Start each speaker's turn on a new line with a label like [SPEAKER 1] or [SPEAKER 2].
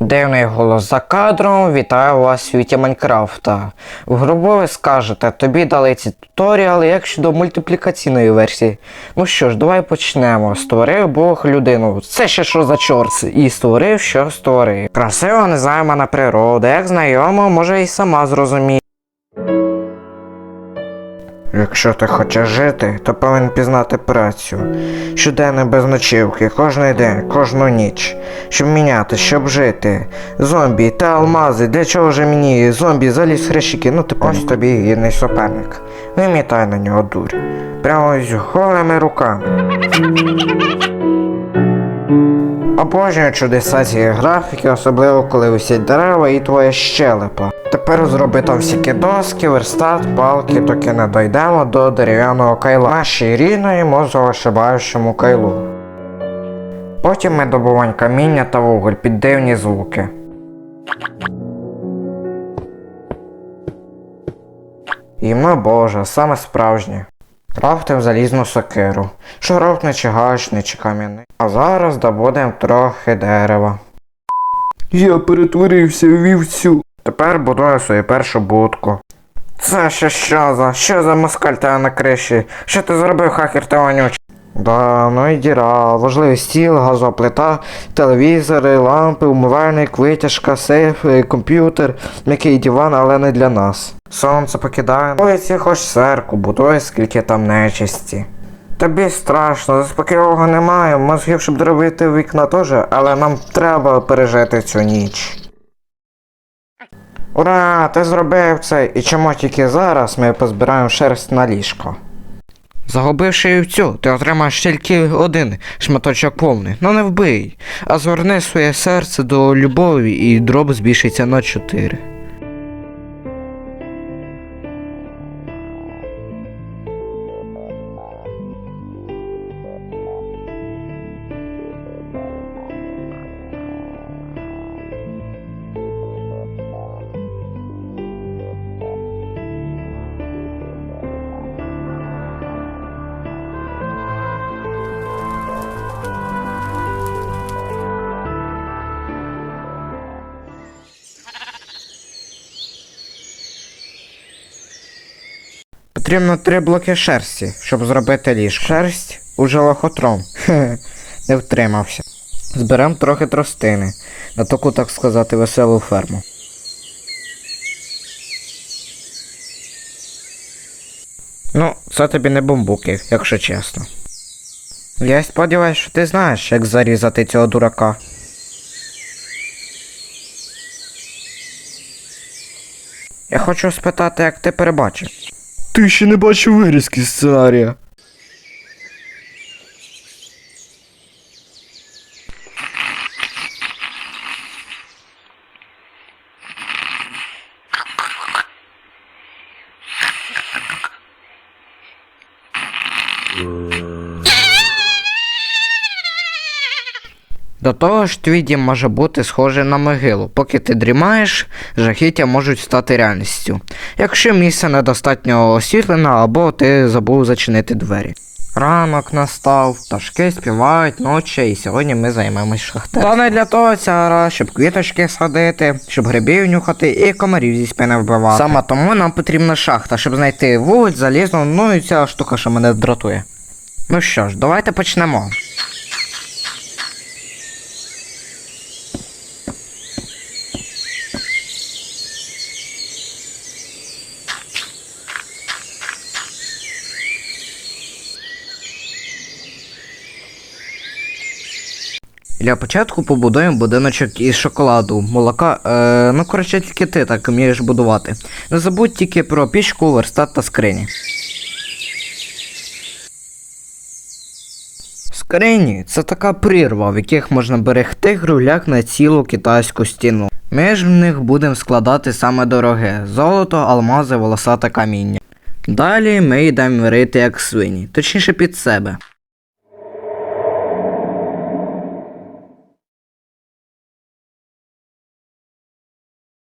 [SPEAKER 1] Дивний голос за кадром, вітаю вас в світі Майнкрафта. В грубо ви скажете, тобі дали ці туторіали як щодо мультиплікаційної версії. Ну що ж, давай почнемо. Створив Бог людину. Це ще що за чорт? І створив, що створив. Красива незаймана природа, як знайомо, може і сама зрозуміє. Якщо ти хочеш жити, то повинен пізнати працю. Щоденно без ночівки, кожний день, кожну ніч. Щоб міняти, щоб жити. Зомбі та алмази, для чого же мені зомбі заліз хрещики, ну ти ось тобі гідний суперник. Вимітай на нього дурь. Прямо з голими руками. Обожнюю чудеса цієї графіки, особливо коли висять дерева і твоя щелепа. Тепер зроби там всякі доски, верстат, палки, доки не дійдемо до дерев'яного кайла. Нашій рідної мозговишибаючому кайлу. Потім ми добуваємо каміння та вуголь під дивні звуки. Ім'я Боже, саме справжнє. Крафтив залізну сокиру. Шуров чи гачний, чи кам'яний. А зараз добудемо трохи дерева.
[SPEAKER 2] Я перетворився в вівцю.
[SPEAKER 1] Тепер будую свою першу будку. Це ще що за? Що за москаль тебе на криші? Що ти зробив, хакер та вонючий? Да, ну і діра. Важливий стіл, газова плита, телевізори, лампи, умивальник, витяжка, сейф, е, комп'ютер, м'який диван, але не для нас. Сонце покидає. Вулиці хоч серку, будує скільки там нечисті. Тобі страшно, заспокійного немає, мозгів, щоб дробити вікна теж, але нам треба пережити цю ніч. Ура, ти зробив це, і чому тільки зараз ми позбираємо шерсть на ліжко. Загубивши вівцю, ти отримаєш тільки один шматочок повний, ну не вбий, а зверни своє серце до любові і дроб збільшиться на чотири. Потрібно три блоки шерсті, щоб зробити ліжко. Шерсть уже лохотром. Хе, не втримався. Зберем трохи тростини, на таку, так сказати, веселу ферму. Ну, це тобі не бамбуки, якщо чесно. Я сподіваюся, що ти знаєш, як зарізати цього дурака. Я хочу спитати, як ти перебачив.
[SPEAKER 2] Ти ще не бачив вирізки сценарія.
[SPEAKER 1] До того ж, твій дім може бути схожий на могилу. Поки ти дрімаєш, жахіття можуть стати реальністю. Якщо місце недостатньо освітлене або ти забув зачинити двері. Ранок настав, пташки співають ночі, і сьогодні ми займемось шахтерством. Та не для того ця гра, щоб квіточки садити, щоб грибів нюхати і комарів зі спини вбивати. Саме тому нам потрібна шахта, щоб знайти вуголь, залізно, ну і ця штука, що мене дратує. Ну що ж, давайте почнемо. Для початку побудуємо будиночок із шоколаду, молока. Е, ну, коротше, тільки ти так вмієш будувати. Не забудь тільки про пічку, верстат та скрині. Скрині це така прірва, в яких можна берегти груляк на цілу китайську стіну. Ми ж в них будемо складати саме дороге золото, алмази, волосате каміння. Далі ми йдемо рити як свині, точніше під себе.